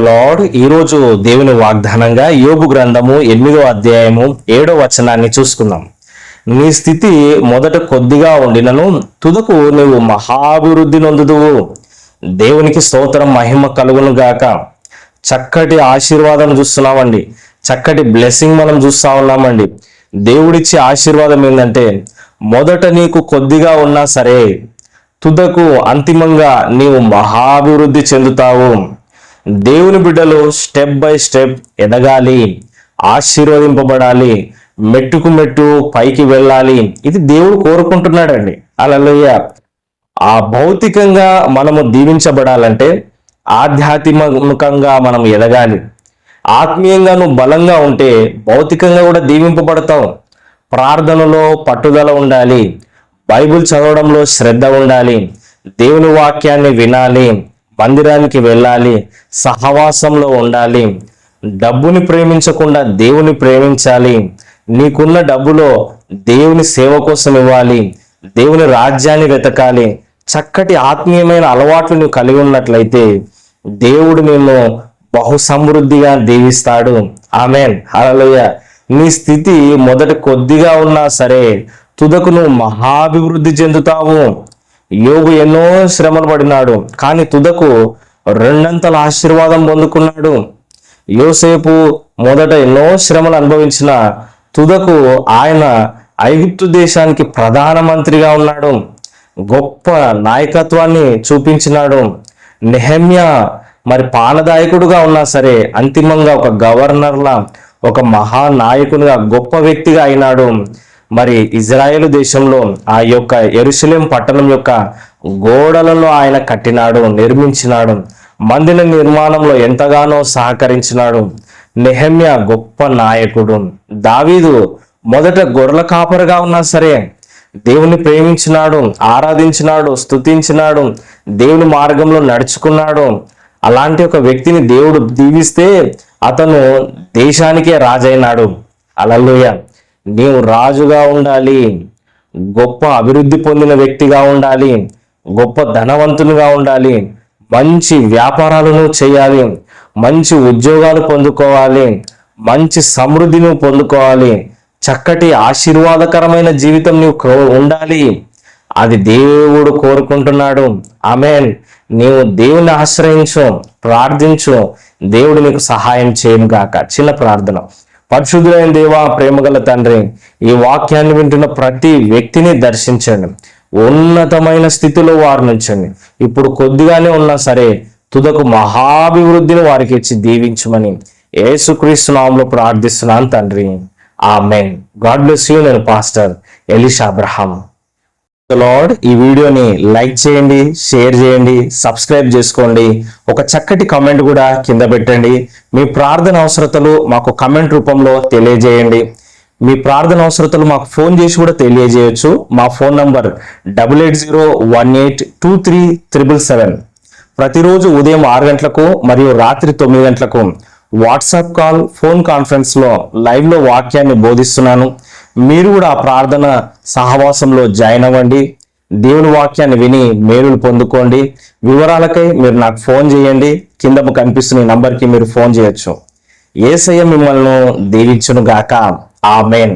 Lord ఈరోజు దేవుని వాగ్దానంగా యోగు గ్రంథము ఎనిమిదో అధ్యాయము ఏడో వచనాన్ని చూసుకుందాం. నీ స్థితి మొదట కొద్దిగా ఉండినను తుదకు నీవు మహాభివృద్ధి నొందుదువు. దేవునికి స్తోత్రం మహిమ కలుగును గాక. చక్కటి ఆశీర్వాదం చూస్తున్నామండి. చక్కటి బ్లెస్సింగ్ మనం చూస్తా ఉన్నామండి. దేవుడిచ్చే ఆశీర్వాదం ఏంటంటే మొదట నీకు కొద్దిగా ఉన్నా సరే తుదకు అంతిమంగా నీవు మహాభివృద్ధి చెందుతావు. దేవుని బిడ్డలు స్టెప్ బై స్టెప్ ఎదగాలి ఆశీర్వదింపబడాలి మెట్టుకు మెట్టు పైకి వెళ్ళాలి. ఇది దేవుడు కోరుకుంటున్నాడండి. అలలోయ ఆ భౌతికంగా మనము దీవించబడాలంటే ఆధ్యాత్మికంగా మనం ఎదగాలి. ఆత్మీయంగా నువ్వు బలంగా ఉంటే భౌతికంగా కూడా దీవింపబడతావు ప్రార్థనలో పట్టుదల ఉండాలి. బైబిల్ చదవడంలో శ్రద్ధ ఉండాలి. దేవుని వాక్యాన్ని వినాలి. మందిరానికి వెళ్ళాలి సహవాసంలో ఉండాలి డబ్బుని ప్రేమించకుండా దేవుని ప్రేమించాలి నీకున్న డబ్బులో దేవుని సేవ కోసం ఇవ్వాలి దేవుని రాజ్యాన్ని వెతకాలి చక్కటి ఆత్మీయమైన అలవాట్లు నువ్వు కలిగి ఉన్నట్లయితే దేవుడు నిన్ను బహు సమృద్ధిగా దీవిస్తాడు. ఆమెన్. హల్లెలూయా. నీ స్థితి మొదట కొద్దిగా ఉన్నా సరే తుదకు నువ్వు మహాభివృద్ధి చెందుతావు. యోగు ఎన్నో శ్రమలు పడినాడు కానీ తుదకు రెండంతల ఆశీర్వాదం పొందుకున్నాడు. యోసేపు మొదట ఎన్నో శ్రమలు అనుభవించిన తుదకు ఆయన ఐగుప్తు దేశానికి ప్రధానమంత్రిగా ఉన్నాడు. గొప్ప నాయకత్వాన్ని చూపించినాడు. నెహమ్య మరి పాలదాయకుడుగా ఉన్నా సరే అంతిమంగా ఒక గవర్నర్లా ఒక మహానాయకునిగా గొప్ప వ్యక్తిగా అయినాడు. మరి ఇజ్రాయేల్ దేశంలో ఆ యొక్క ఎరుసలేం పట్టణం యొక్క గోడలలో ఆయన కట్టినాడు నిర్మించినాడు మందిర నిర్మాణంలో ఎంతగానో సహకరించినాడు. నెహమ్య గొప్ప నాయకుడు. దావీదు మొదట గొర్రెల కాపరుగా ఉన్నా సరే దేవుని ప్రేమించినాడు ఆరాధించినాడు స్తుతించినాడు దేవుని మార్గంలో నడుచుకున్నాడు. అలాంటి ఒక వ్యక్తిని దేవుడు దీవిస్తే అతను దేశానికే రాజైనాడు. అలల్లుయ. నీవు రాజుగా ఉండాలి గొప్ప అభివృద్ధి పొందిన వ్యక్తిగా ఉండాలి గొప్ప ధనవంతునిగా ఉండాలి మంచి వ్యాపారాలను చేయాలి మంచి ఉద్యోగాలు పొందుకోవాలి మంచి సమృద్ధిని పొందుకోవాలి చక్కటి ఆశీర్వాదకరమైన జీవితం నీవు కో- ఉండాలి. అది దేవుడు కోరుకుంటున్నాడు. ఆమెన్. నీవు దేవుని ఆశ్రయించు ప్రార్థించు. దేవుడు నీకు సహాయం చేయను గాక చిన్న ప్రార్థన. పరిశుద్ధులైన దేవా ప్రేమగల తండ్రి ఈ వాక్యాన్ని వింటున్న ప్రతి వ్యక్తిని దర్శించండి. ఉన్నతమైన స్థితిలో వారు నుంచండి. ఇప్పుడు కొద్దిగానే ఉన్నా సరే తుదకు మహాభివృద్ధిని వారికి ఇచ్చి దీవించమని యేసుక్రీస్తు నామంలో ప్రార్థిస్తున్నాను తండ్రి. ఆమెన్. God bless you. నేను పాస్టర్ ఎలిషా అబ్రహాం లార్డ్ ఈ వీడియోని లైక్ చేయండి షేర్ చేయండి సబ్స్క్రైబ్ చేసుకోండి. ఒక చక్కటి కమెంట్ కూడా కింద పెట్టండి. మీ ప్రార్థన అవసరతలు మాకు కమెంట్ రూపంలో తెలియజేయండి. మీ ప్రార్థన అవసరతలు మాకు ఫోన్ చేసి కూడా తెలియజేయచ్చు. మా phone number double eight zero one eight two three triple seven. ప్రతిరోజు ఉదయం ఆరు గంటలకు మరియు రాత్రి తొమ్మిది గంటలకు వాట్సాప్ కాల్ ఫోన్ కాన్ఫరెన్స్లో లైవ్లో వాక్యాన్ని బోధిస్తున్నాను. మీరు కూడా ఆ ప్రార్థన సహవాసంలో జాయిన్ అవ్వండి. దేవుని వాక్యాన్ని విని మేలులు పొందుకోండి. వివరాలకై మీరు నాకు ఫోన్ చేయండి. కింద కనిపిస్తున్న నంబర్కి మీరు ఫోన్ చేయొచ్చు. ఏసయ్య మిమ్మల్ని దీవించును గాక ఆమెన్.